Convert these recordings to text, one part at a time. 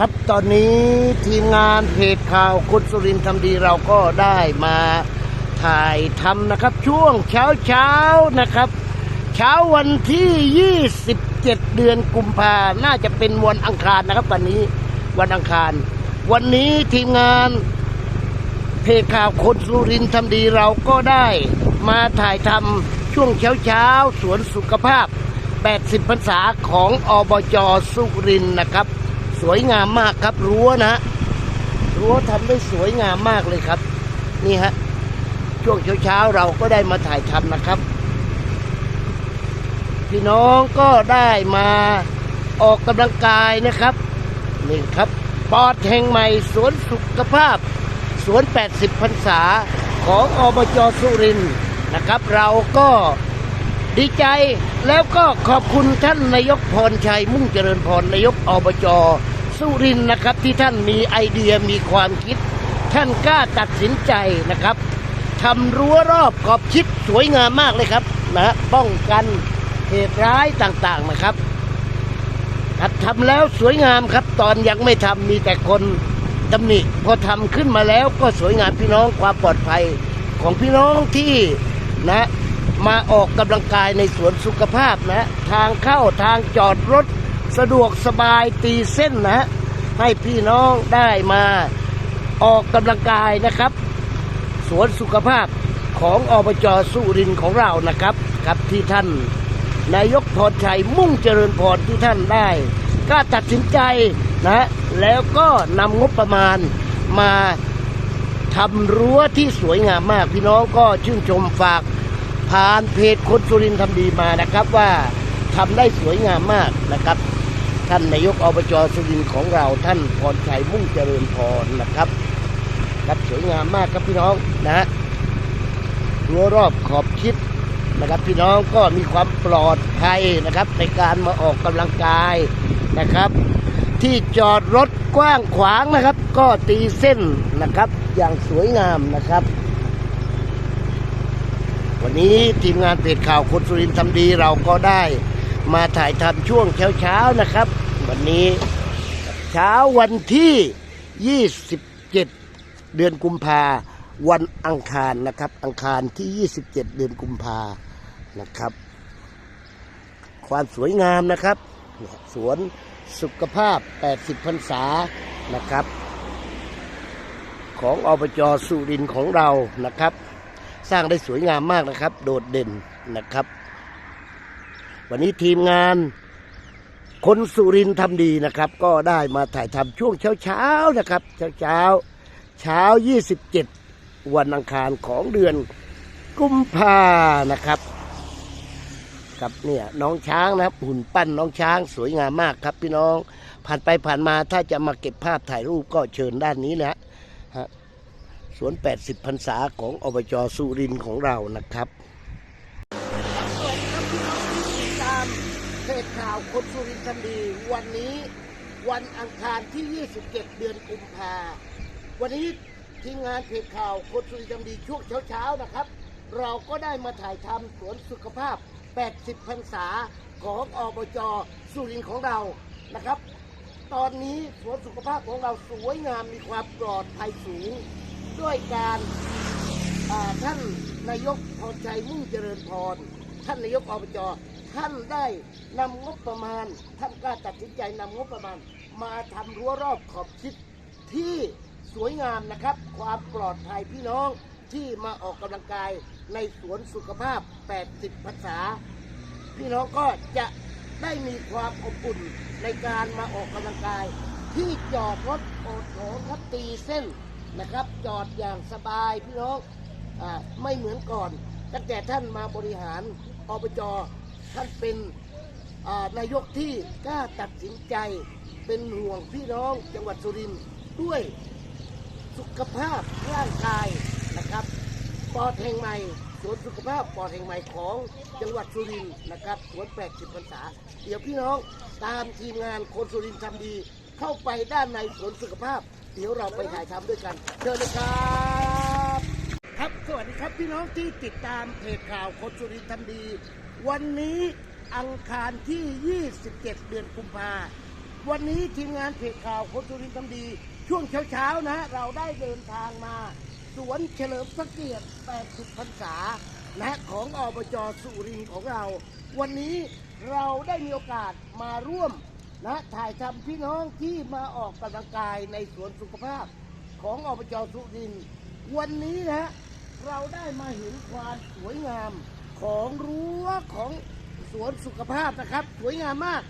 ครับตอนนี้ทีมงานเพจข่าวคุณสุรินทร์ทำดีเราก็ได้มาถ่ายทำนะครับ ช่วงเช้าเช้านะครับ เช้าวันที่ 27 เดือนกุมภาน่าจะเป็นวันอังคารนะครับวันนี้วันอังคาร วันนี้ทีมงานเพจข่าวคนสุรินทร์ทำดีเราก็ได้มาถ่ายทำช่วงเช้าเช้าสวนสุขภาพ 80พรรษาของอบจสุรินนะครับ สวยงามมากครับรั้วนะรั้วทำได้สวยงามมากเลยครับ นี่ฮะช่วงเช้าเช้าๆเราก็ได้มาถ่ายทำนะครับ พี่น้องก็ได้มาออกกำลังกายนะครับนี่ครับปอดแห่งใหม่สวนสุขภาพ สวน 80พรรษาของอบจสุรินนะครับ เราก็ ดีใจแล้วก็ขอบคุณท่านนายกพรชัยมุ่งเจริญพรนายกอบจสุรินนะครับ ที่ท่านมีไอเดียมีความคิด ท่านกล้าตัดสินใจนะครับทำรั้วรอบขอบชิดสวยงามมากเลยครับนะฮะป้องกันเหตุร้ายต่างๆนะครับครับทำแล้วสวยงามครับ ตอนยังไม่ทำมีแต่คนตำหนิพอทำขึ้นมาแล้วก็สวยงามพี่น้องความปลอดภัยของพี่น้องที่ มาออกกำลังกายในสวนสุขภาพนะ ทางเข้าทางจอดรถ สะดวกสบายตีเส้นนะ ให้พี่น้องได้มาออกกำลังกายนะครับ สวนสุขภาพของอบจสุรินของเรานะครับครับที่ท่านนายกพรชัยมุ่งเจริญพรที่ท่านได้ก็ตัดสินใจนะแล้วก็นำงบประมาณมาทำรั้วที่สวยงามมากพี่น้องก็ชื่นชมฝาก ผ่านเพจคนสุรินทร์ทำดีมานะครับว่าทำได้สวยงามมากนะครับ ท่านนายกอบจสุรินทร์ของเราท่านพรชัยมุ่งเจริญพรนะครับครับสวยงามมากครับพี่น้องนะฮะรั้วรอบขอบชิดนะครับ พี่น้องก็มีความปลอดภัยนะครับ ในการมาออกกำลังกายนะครับ ที่จอดรถกว้างขวางนะครับ ก็ตีเส้นนะครับ อย่างสวยงามนะครับ วันนี้ทีมงานเพจข่าวคนสุรินทร์ทำดีเราก็ได้มาถ่ายทำช่วงเช้าๆนะครับ วันนี้เช้าวันที่ 27 เดือนกุมภาวันอังคารนะครับ อังคารที่ 27 เดือนกุมภานะครับ ความสวยงามนะครับ สวนสุขภาพ 80พรรษานะครับ ของอบจสุรินทร์ของเรานะครับ สร้างได้สวยงามมากนะครับ โดดเด่นนะครับ วันนี้ทีมงานคนสุรินทำดีนะครับ ก็ได้มาถ่ายทำช่วงเช้าๆนะครับเช้าเช้าๆเช้า 27 วันอังคารของเดือนกุมภานะครับครับเนี่ยน้องช้างนะครับ หุ่นปั้นน้องช้างสวยงามมากครับ พี่น้องผ่านไปผ่านมาถ้าจะมาเก็บภาพถ่ายรูปก็เชิญด้านนี้นะฮะ สวน 80พรรษาของอบจสุรินทร์ของเรานะครับสวัสดีครับพี่น้องที่ติดตามเพจข่าวคนสุรินทร์ทันดี วันนี้วันอังคารที่ 27 เดือนกุมภาวันนี้ทีมงานเพจข่าวคนสุรินทร์ทันดีช่วงเช้าๆนะครับ เราก็ได้มาถ่ายทำสวนสุขภาพ 80พรรษาของอบจสุรินทร์ของเรานะครับ ตอนนี้สวนสุขภาพของเราสวยงามมีความปลอดภัยสูง ด้วยการท่านนายกพรชัยมุ่งเจริญพร ท่านนายกอบจท่านได้นำงบประมาณ ท่านกล้าตัดสินใจนำงบประมาณ มาทำรั้วรอบขอบชิดที่สวยงามนะครับ ความปลอดภัยพี่น้องที่มาออกกำลังกายในสวนสุขภาพ 80ภาษา พี่น้องก็จะได้มีความอบอุ่นในการมาออกกำลังกาย ที่จอดรถโอดโถงครับตีเส้น นะครับ จอดอย่างสบายพี่น้องอไม่เหมือนก่อนตั้งแต่ท่านมาบริหารอบจท่านเป็นนายกที่กล้าตัดสินใจเป็นห่วงพี่น้องจังหวัดสุรินทร์ด้วยสุขภาพร่างกายนะครับปอดแห่งใหม่สวนสุขภาพปอดแห่งใหม่ของจังหวัดสุรินทร์นะครับสวน80พรรษาเดี๋ยวพี่น้องตามทีมงานคนสุรินทร์ทำดี เข้าไปด้านในสวนสุขภาพ เดี๋ยวเราไปถ่ายทำด้วยกัน เชิญเลยครับ ครับสวัสดีครับพี่น้องที่ติดตามเพจข่าวคนสุรินทร์ทำดี วันนี้อังคารที่ 27 เดือนกุมภาวันนี้ทีมงานเพจข่าวคนสุรินทร์ทำดี ช่วงเช้าๆนะ เราได้เดินทางมา สวนเฉลิมพระเกียรติ 80 พรรษานะของอบจสุรินทร์ของเรา วันนี้เราได้มีโอกาสมาร่วม นะถ่ายทำพี่น้องที่มาออกกำลังกายในสวนสุขภาพของอบจสุรินทร์วันนี้นะเราได้มาเห็นความสวยงามของรั้วของสวนสุขภาพนะครับ สวยงามมาก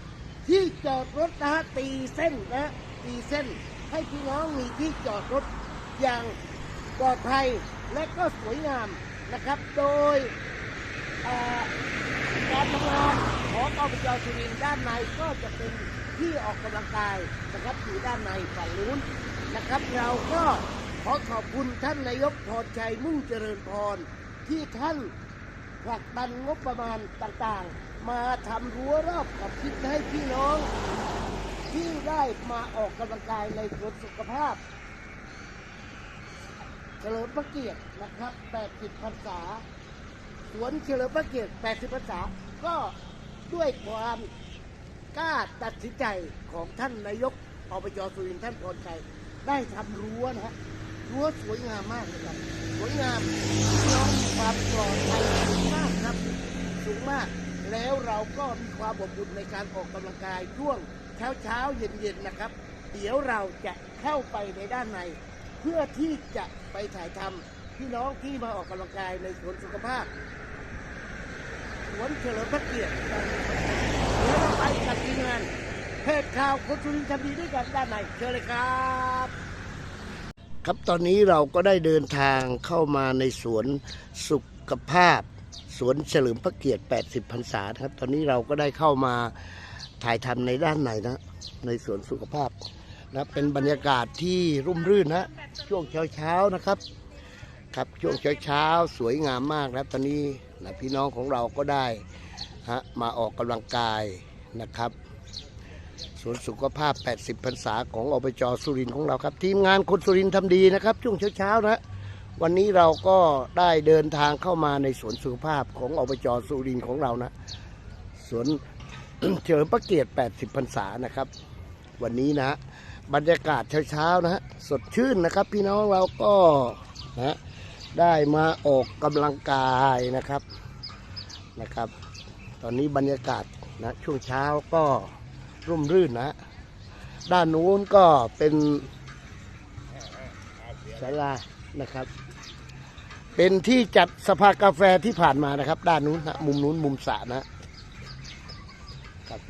ที่จอดรถนะฮะตีเส้นนะตีเส้น ให้พี่น้องมีที่จอดรถอย่างปลอดภัยและก็สวยงามนะครับ โดยการทำงานของอบจสุรินทร์ด้านในก็จะเป็น ที่ออกกำลังกายนะครับอยู่ด้านในฝั่งนู้นนะครับ เราก็ขอขอบคุณท่านนายกพรชัยมุ่งเจริญพรที่ท่านผลักดันงบประมาณต่างๆ มาทำรั้วรอบกับทิศให้พี่น้อง ที่ได้มาออกกำลังกายในสวนสุขภาพเฉลิมพระเกียรตินะครับ 80พรรษา สวนเฉลิมพระเกียรติ 80พรรษา ก็ด้วยความ กล้าตัดสินใจของท่านนายกอบจสุรินทร์ท่านพรชัยได้ทำรั้วนะฮะรั้วสวยงามมากเลยครับสวยงามน้องมีความปลอดภัยสูงมากครับสูงมาก แล้วเราก็มีความอบอุ่นในการออกกำลังกายช่วงเช้าเช้าเย็นเย็นๆนะครับ เดี๋ยวเราจะเข้าไปในด้านใน เพื่อที่จะไปถ่ายทำพี่น้องที่มาออกกำลังกายในสวนสุขภาพสวนเฉลิมพระเกียรติ เดี๋ยวเราไปกับทีมงานเพจข่าวคนสุรินทร์ทำดีด้วยกันด้านในเชิญเลยครับ ครับตอนนี้เราก็ได้เดินทางเข้ามาในสวนสุขภาพ สวนเฉลิมพระเกียรติ 80 พรรษานะครับ ตอนนี้เราก็ได้เข้ามาถ่ายทำในด้านในนะ ในสวนสุขภาพนะเป็นบรรยากาศที่ร่มรื่นนะ ช่วงเช้าๆนะครับ ครับช่วงเช้าๆสวยงามมากนะตอนนี้นะพี่น้องของเราก็ได้ ฮะมาออกกำลังกายนะครับสวนสุขภาพ 80 พรรษาของอบจสุรินทร์ของเราครับ ทีมงานคนสุรินทร์ทำดีนะครับช่วงเช้าๆนะวันนี้เราก็ได้เดินทางเข้ามาในสวนสุขภาพของอบจสุรินทร์ของเรานะสวนเฉลิมพระเกียรติ 80 พรรษานะครับ วันนี้นะบรรยากาศเช้าๆนะฮะสดชื่นนะครับ พี่น้องเราก็นะได้มาออกกำลังกายนะครับนะครับ อนนี้บรรยากาศนะช่วงเช้าก็ร่มรื่นนะ ด้านนู้นก็เป็นศาลานะครับ เป็นที่จัดสภากาแฟที่ผ่านมานะครับ ด้านนู้นนะมุมนู้นมุมสระนะครับ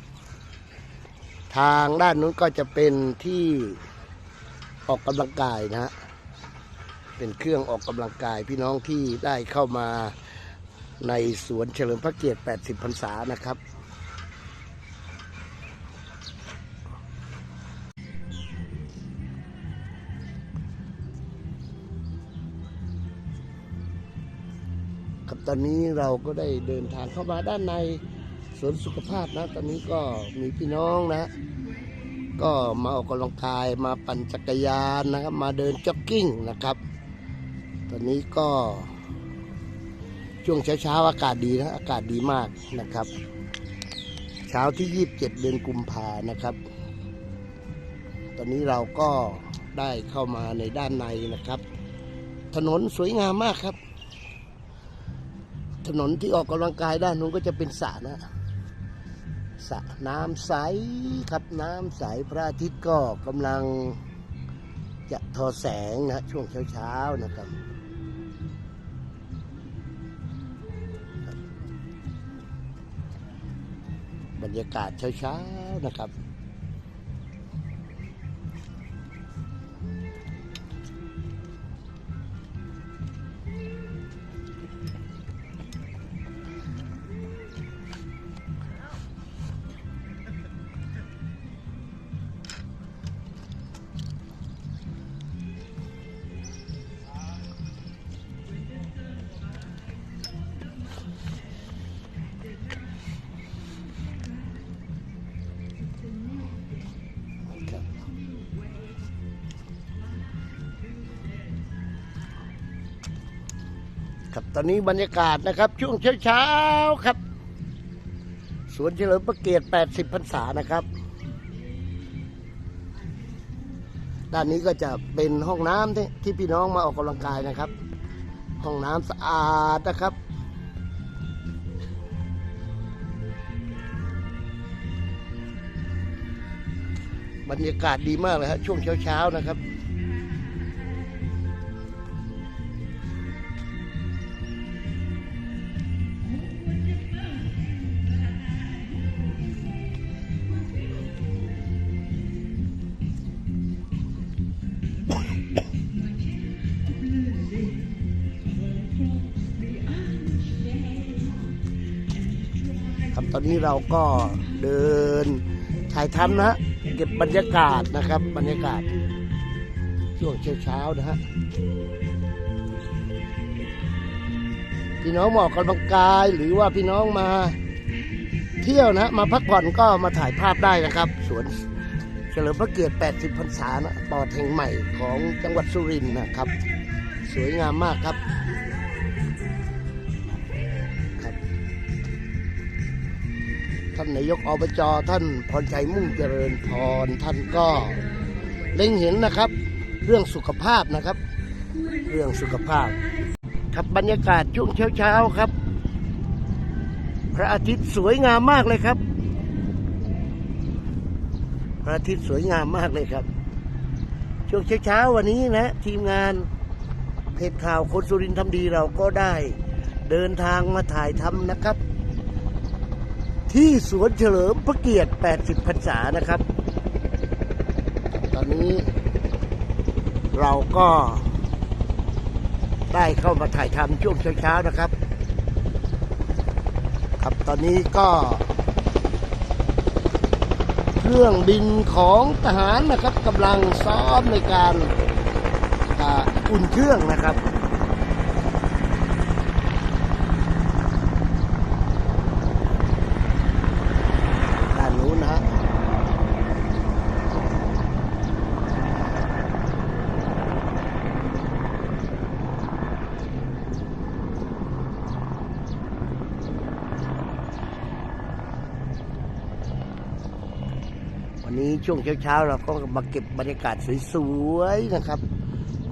ทางด้านนู้นก็จะเป็นที่ออกกำลังกายนะฮะเป็นเครื่องออกกำลังกายพี่น้องที่ได้เข้ามา ในสวนเฉลิมพระเกียรติ 80 พรรษานะครับ ครับตอนนี้เราก็ได้เดินทางเข้ามาด้านในสวนสุขภาพนะ ตอนนี้ก็มีพี่น้องนะ ก็มาออกกำลังกายมาปั่นจักรยานนะครับ มาเดินจ็อกกิ้งนะครับ ตอนนี้ก็ ช่วงเช้าๆอากาศดีนะ อากาศดีมากนะครับ เช้าที่ 27 เดือนกุมภานะครับ ตอนนี้เราก็ได้เข้ามาในด้านในนะครับ ถนนสวยงามมากครับ ถนนที่ออกกำลังกายด้านนู้นก็จะเป็นสระนะสระน้ำใสครับน้ำใสพระอาทิตย์ก็กำลังจะทอแสงนะช่วงเช้าๆนะครับ บรรยากาศเช้าๆนะครับ อนนี้บรรยากาศนะครับ ช่วงเช้าๆครับ สวนเฉลิมพระเกียรติ 80 พรรษานะครับ ด้านนี้ก็จะเป็นห้องน้ำที่ที่พี่น้องมาออกกำลังกายนะครับ ห้องน้ำสะอาดนะครับบรรยากาศดีมากเลยฮะช่วงเช้าๆนะครับ เราก็เดินถ่ายทำนะฮะเก็บบรรยากาศนะครับ บรรยากาศ ช่วงเช้าๆนะฮะพี่น้องมาออกกำลังกายหรือว่าพี่น้องมาเที่ยวนะ มาพักผ่อนก็มาถ่ายภาพได้นะครับ สวนเฉลิมพระเกียรติ 80 พรรษานะปอดแห่งใหม่ของจังหวัดสุรินทร์นะครับ สวยงามมากครับครับานนายกอบจท่านพรชัยมุ่งเจริญพรท่านก็เล็งเห็นนะครับ เรื่องสุขภาพนะครับ เรื่องสุขภาพ ครับบรรยากาศช่วงเช้าๆครับ พระอาทิตย์สวยงามมากเลยครับ พระอาทิตย์สวยงามมากเลยครับ ช่วงเช้าๆวันนี้นะ ทีมงานเพจข่าวคนสุรินทร์ทำดีเราก็ได้เดินทางมาถ่ายทำนะครับ ที่สวนเฉลิมพระเกียรติ 80 พรรษานะครับ ตอนนี้เราก็ได้เข้ามาถ่ายทำช่วงเช้าๆนะครับ ครับตอนนี้ก็ เครื่องบินของทหารนะครับกำลังซ้อมในการอุ่นเครื่องนะครับ ด้านนู้นนะฮะวันนี้ ช่วงเช้าๆเราก็มาเก็บบรรยากาศสวยๆนะครับ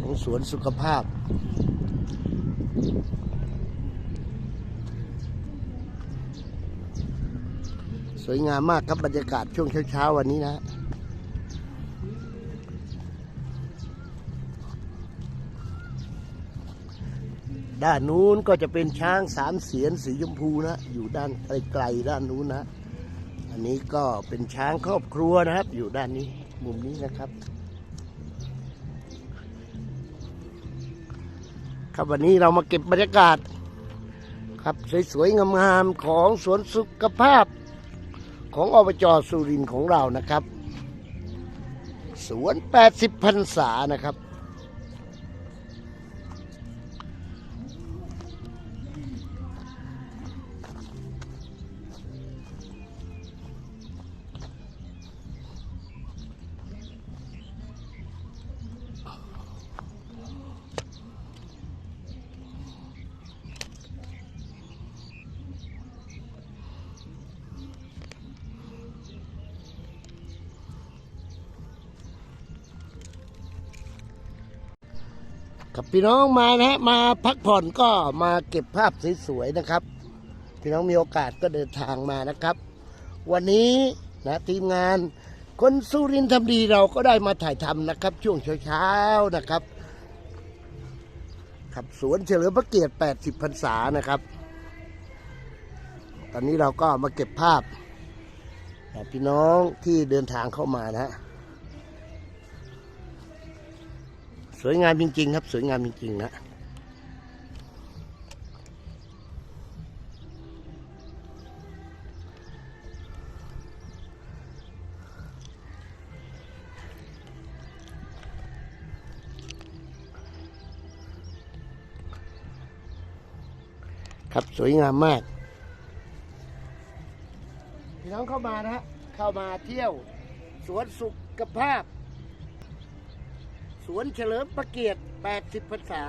ของสวนสุขภาพ สวยงามมากครับบรรยากาศช่วงเช้าๆวันนี้นะด้านนู้นก็จะเป็นช้างสามเสียนสีชมพูนะ อยู่ด้านไกลๆด้านนู้นนะ อันนี้ก็เป็นช้างครอบครัวนะครับ อยู่ด้านนี้มุมนี้นะครับครับวันนี้เรามาเก็บบรรยากาศ ครับสวยๆงามๆของสวนสุขภาพของอบจสุรินทร์ของเรานะครับ สวน 80พรรษานะครับ กับพี่น้องมานะฮะมาพักผ่อนก็มาเก็บภาพสวยๆนะครับ พี่น้องมีโอกาสก็เดินทางมานะครับ วันนี้นะทีมงานคนสุรินทร์ทำดีเราก็ได้มาถ่ายทำนะครับ ช่วงเช้าๆนะครับครับสวนเฉลิมพระเกียรติ 80 พรรษานะครับ ตอนนี้เราก็มาเก็บภาพพี่น้องที่เดินทางเข้ามานะฮะ วยงามจริง ๆ ครับ สวยงามจริง ๆ นะครับสวยงามมาก พี่น้องเข้ามานะฮะเข้ามาเที่ยว สวนสุขภาพ สวนเฉลิมพระเกียรติ 80 พรรษา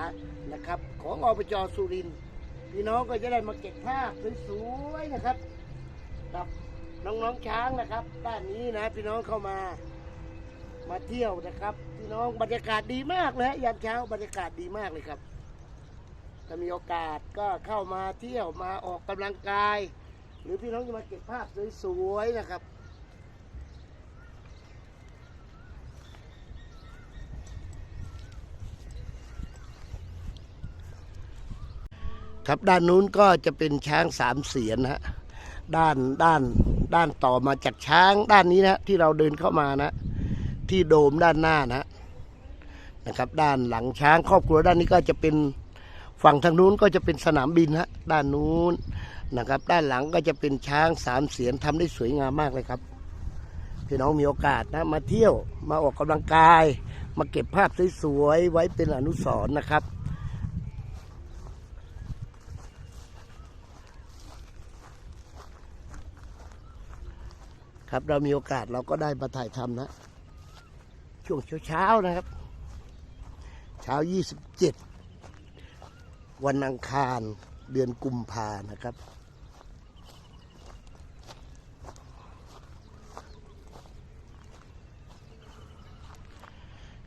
นะครับ ของอบจสุรินทร์พี่น้องก็จะได้มาเก็บภาพสวยๆนะครับกับน้องๆช้างนะครับด้านนี้นะพี่น้องเข้ามามาเที่ยวนะครับ พี่น้องบรรยากาศดีมากเลยยามเช้าบรรยากาศดีมากเลยครับ ถ้ามีโอกาสก็เข้ามาเที่ยวมาออกกำลังกาย หรือพี่น้องจะมาเก็บภาพสวยๆนะครับ ครับด้านนู้นก็จะเป็นช้างสามเสียนะฮะด้านด้านด้านต่อมาจากช้างด้านนี้นะที่เราเดินเข้ามานะ ที่โดมด้านหน้านะนะครับ ด้านหลังช้างครอบครัวด้านนี้ก็จะเป็นฝั่งทางนู้นก็จะเป็นสนามบินฮะด้านนู้นนะครับ ด้านหลังก็จะเป็นช้างสามเสียนทำได้สวยงามมากเลยครับพี่น้องมีโอกาสนะมาเที่ยวมาออกกำลังกาย มาเก็บภาพสวยๆไว้เป็นอนุสรณ์นะครับ ครับ เรามีโอกาสเราก็ได้มาถ่ายทำนะ ช่วงเช้าๆนะครับ เช้า 27 วันอังคารเดือนกุมภานะครับ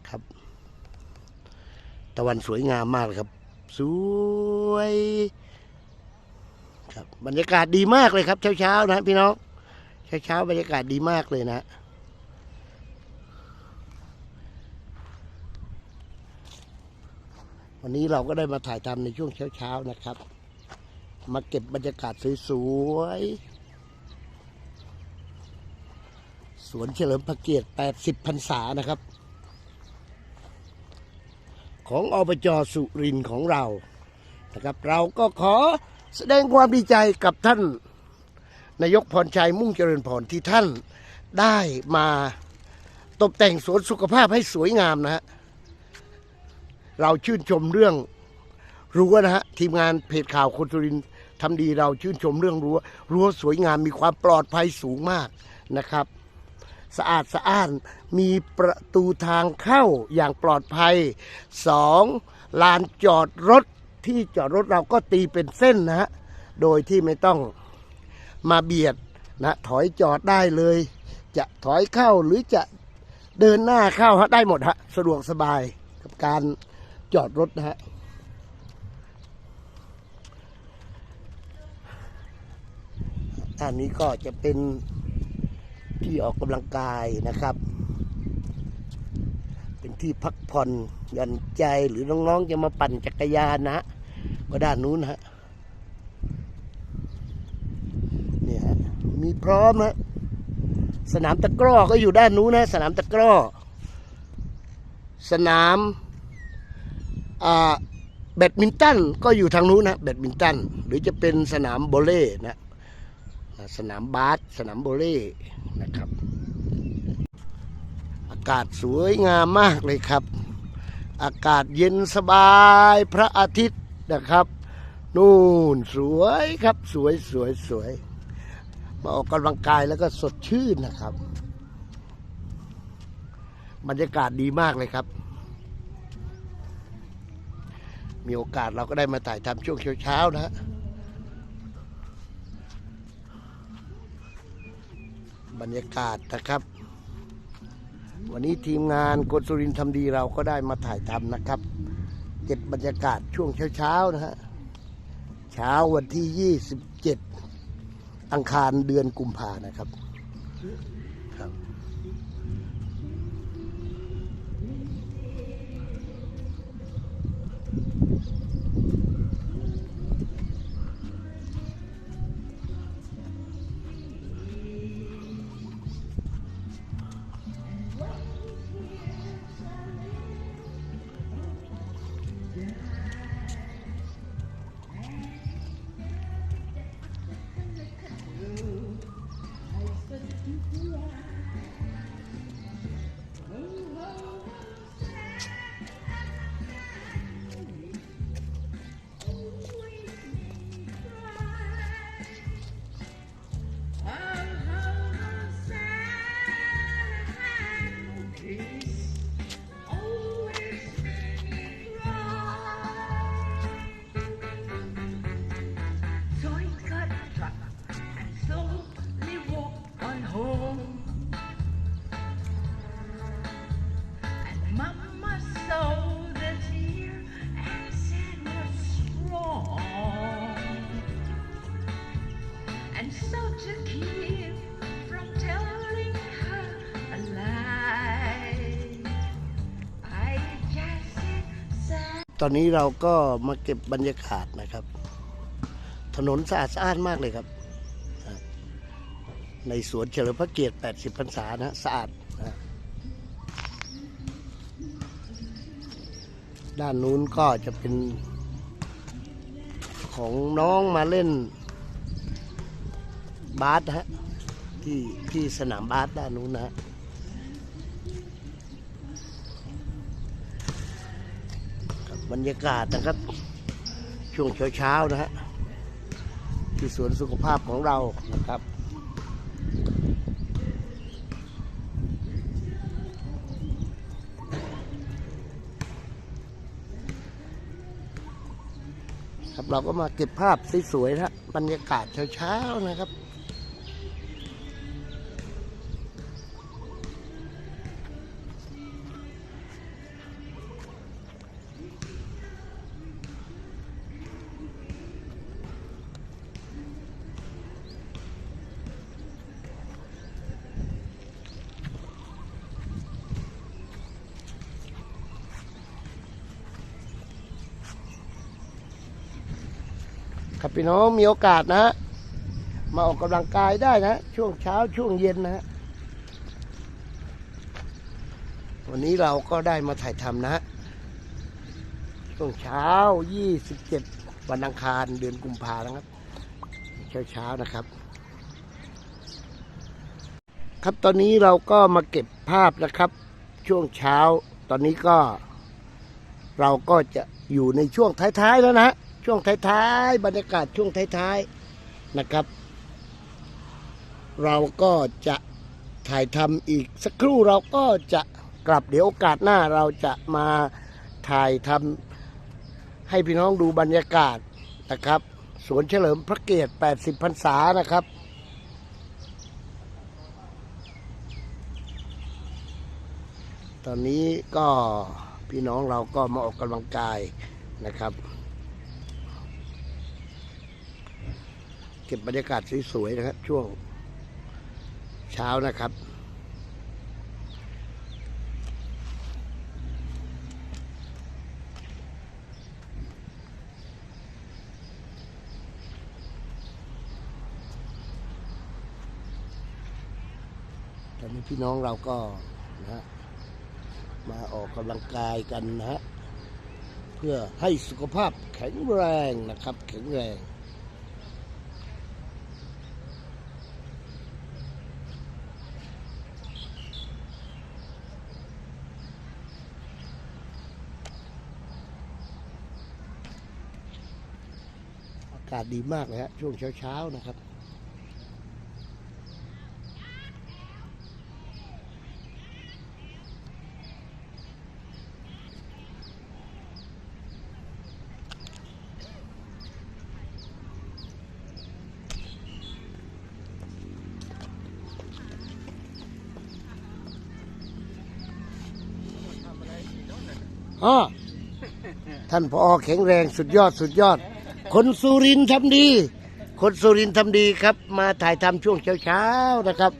ครับตะวันสวยงามมากเลยครับ สวย ครับบรรยากาศดีมากเลยครับ เช้าๆนะพี่น้อง เช้าๆบรรยากาศดีมากเลยนะวันนี้เราก็ได้มาถ่ายทำในช่วงเช้าๆนะครับ มาเก็บบรรยากาศสวยๆ สวนเฉลิมพระเกียรติ 80 พรรษานะครับ ของอบจสุรินของเรานะครับ เราก็ขอแสดงความดีใจกับท่าน นายกพรชัยมุ่งเจริญพรที่ท่านได้มาตกแต่งสวนสุขภาพให้สวยงามนะฮะ เราชื่นชมเรื่องรั้วนะฮะ ทีมงานเพจข่าวคนสุรินทำดีเราชื่นชมเรื่องรั้ว รั้วสวยงามมีความปลอดภัยสูงมากนะครับ สะอาดสะอ้านมีประตูทางเข้าอย่างปลอดภัยสองลานจอดรถที่จอดรถเราก็ตีเป็นเส้นนะฮะ โดยที่ไม่ต้อง มาเบียดนะถอยจอดได้เลย จะถอยเข้าหรือจะเดินหน้าเข้าฮะได้หมดฮะสะดวกสบายกับการจอดรถนะฮะอันนี้ก็จะเป็นที่ออกกำลังกายนะครับ เป็นที่พักผ่อนหย่อนใจหรือน้องๆจะมาปั่นจักรยานนะฮะก็ด้านนู้นฮะ เนี่ยฮะ มีพร้อมนะสนามตะกร้อก็อยู่ด้านนู้นนะ สนามตะกร้อ สนามแบดมินตันก็อยู่ทางนู้นนะแบดมินตัน หรือจะเป็นสนามโบเล่นะนะสนามบาสสนามโบเล่นะครับ อากาศสวยงามมากเลยครับ อากาศเย็นสบายพระอาทิตย์นะครับ นู่นสวยครับสวยสวยสวย มาออกกำลังกายแล้วก็สดชื่นนะครับ บรรยากาศดีมากเลยครับ มีโอกาสเราก็ได้มาถ่ายทำช่วงเช้าๆนะฮะบรรยากาศนะครับ วันนี้ทีมงานกดสุรินทร์ทำดีเราก็ได้มาถ่ายทำนะครับ เก็บบรรยากาศช่วงเช้าๆนะฮะ เช้าวันที่ 27 อังคารเดือนกุมภานะครับ ตอนนี้เราก็มาเก็บบรรยากาศนะครับ ถนนสะอาดสะอ้านมากเลยครับ ในสวนเฉลิมพระเกียรติ 80 พรรษานะสะอาดนะด้านนู้นก็จะเป็นของน้องมาเล่นบาสฮะที่ที่สนามบาสด้านนู้นนะฮะ ครั บรรยากาศนะครับ ช่วงเช้าๆนะฮะที่สวนสุขภาพของเรานะครับครับเราก็มาเก็บภาพสวยๆนะฮะบรรยากาศเช้าๆนะครับ พี่น้องมีโอกาสนะ มาออกกำลังกายได้นะ ช่วงเช้าช่วงเย็นนะวันนี้เราก็ได้มาถ่ายทำนะฮะช่วงเช้า 27 วันอังคารเดือนกุมภานะครับ เช้าเช้านะครับ ครับตอนนี้เราก็มาเก็บภาพนะครับ ช่วงเช้า ตอนนี้ก็ เราก็จะอยู่ในช่วงท้ายๆแล้วนะ ช่วงท้ายๆบรรยากาศช่วงท้ายๆนะครับ เราก็จะถ่ายทำอีกสักครู่เราก็จะกลับเดี๋ยวโอกาสหน้าเราจะมาถ่ายทำให้พี่น้องดูบรรยากาศนะครับสวนเฉลิมพระเกียรติ 80 พรรษานะครับ ตอนนี้ก็พี่น้องเราก็มาออกกำลังกายนะครับ เก็บบรรยากาศสวยๆนะครับ ช่วงเช้านะครับตอนนี้พี่น้องเราก็นะฮะมาออกกำลังกายกันนะฮะ เพื่อให้สุขภาพแข็งแรงนะครับ แข็งแรง อากาศดีมากเลยฮะช่วงเช้าๆนะครับอ๋อท่านพอแข็งแรงสุดยอดสุดยอด คนสุรินทร์ทำดี คนสุรินทร์ทำดีครับ มาถ่ายทำช่วงเช้าๆนะครับ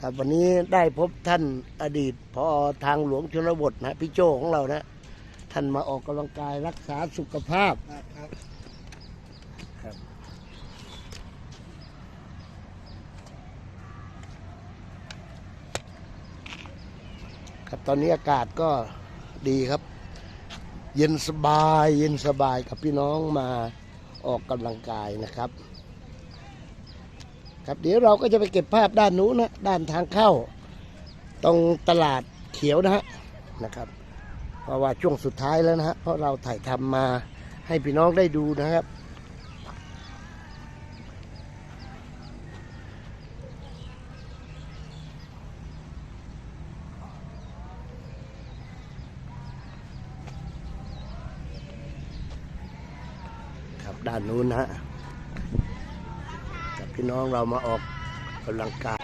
ครับวันนี้ได้พบท่านอดีตพอทางหลวงชนบทนะพี่โจของเรานะ ท่านมาออกกำลังกายรักษาสุขภาพครับครับตอนนี้อากาศก็ดีครับ เย็นสบาย เย็นสบายกับพี่น้องมาออกกำลังกายนะครับ ครับเดี๋ยวเราก็จะไปเก็บภาพด้านนู้นนะด้านทางเข้า ตรงตลาดเขียวนะฮะนะครับ เพราะว่าช่วงสุดท้ายแล้วนะฮะเพราะเราถ่ายทำมาให้พี่น้องได้ดูนะครับ ครับด้า นนะฮะกับพี่น้องเรามาออกกำลังกาย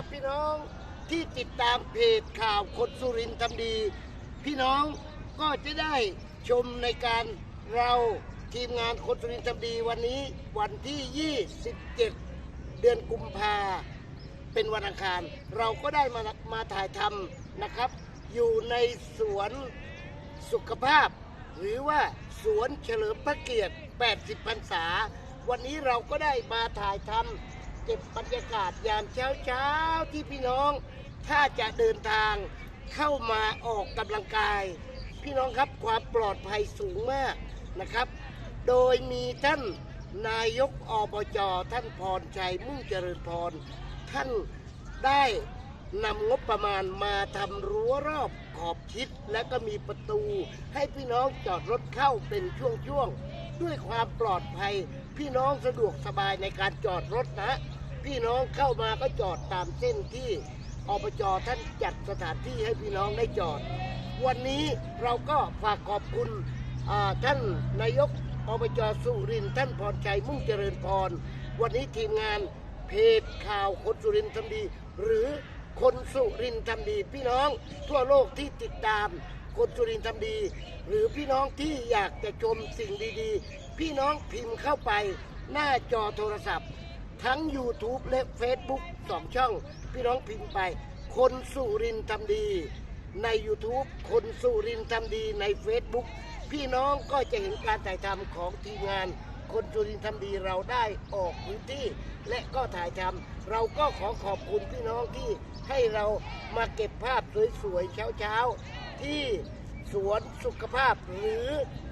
ครับพี่น้องที่ติดตามเพจข่าวคนสุรินทร์ทำดี พี่น้องก็จะได้ชมในการเราทีมงานคนสุรินทร์ทำดีวันนี้วันที่ 27 เดือนกุมภาเป็นวันอังคาร เราก็ได้มามาถ่ายทำนะครับ อยู่ในสวนสุขภาพ หรือว่าสวนเฉลิมพระเกียรติ 80 พรรษา วันนี้เราก็ได้มาถ่ายทำ ก็บบรรยากาศยามเช้าเช้าๆที่พี่น้อง ถ้าจะเดินทางเข้ามาออกกำลังกาย พี่น้องครับความปลอดภัยสูงมากนะครับ โดยมีท่านนายกอบจท่านพรชัยมุ่งเจริญพร ท่านได้นำงบประมาณมาทำรั้วรอบขอบชิด และก็มีประตู ให้พี่น้องจอดรถเข้าเป็นช่วงๆ ด้วยความปลอดภัย พี่น้องสะดวกสบายในการจอดรถนะ พี่น้องเข้ามาก็จอดตามเส้นที่อบจท่านจัดสถานที่ให้พี่น้องได้จอด วันนี้เราก็ฝากขอบคุณท่านนายกอบจสุรินท่านพรชัยมุ่งเจริญพร วันนี้ทีมงานเพจข่าวคนสุรินทร์ทำดี หรือคนสุรินทร์ทำดี พี่น้องทั่วโลกที่ติดตามคนสุรินทร์ทำดี หรือพี่น้องที่อยากจะชมสิ่งดีๆ พี่น้องพิมพ์เข้าไปหน้าจอโทรศัพท์ ทั้ง YouTube และ Facebook สองช่อง พี่น้องพิมพ์ไป คนสุรินทร์ทำดี ใน YouTube คนสุรินทร์ทำดีใน Facebook พี่น้องก็จะเห็นการถ่ายทำของทีมงาน คนสุรินทร์ทำดีเราได้ออกพื้นที่ และก็ถ่ายทำเราก็ขอขอบคุณพี่น้องที่ให้เรามาเก็บภาพสวยๆเช้าๆ ที่สวนสุขภาพหรือ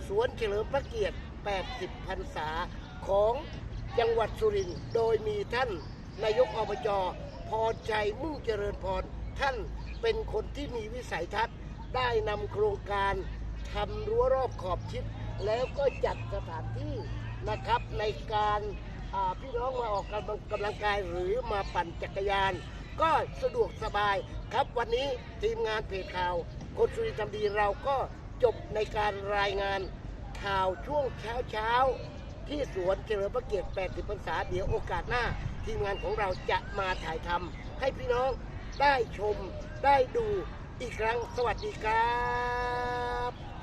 สวนเฉลิมพระเกียรติ 80 พรรษาของ จังหวัดสุรินทร์โดยมีท่านนายกอบจพรชัยมุ่งเจริญพรท่านเป็นคนที่มีวิสัยทัศน์ได้นำโครงการทำรั้วรอบขอบชิด แล้วก็จัดสถานที่นะครับในการาพี่น้องมาออกกำลังกำลังกายหรือมาปั่นจักรยาน ก็สะดวกสบายครับวันนี้ทีมงานเพจข่าว คนสุรินทร์ทำดีเราก็จบในการรายงานข่าวช่วงเช้าเช้า ที่สวนเจริญพระเกียรติ 80 พรรษา เดี๋ยวโอกาสหน้า ทีมงานของเราจะมาถ่ายทำให้พี่น้องได้ชมได้ดูอีกครั้งสวัสดีครับ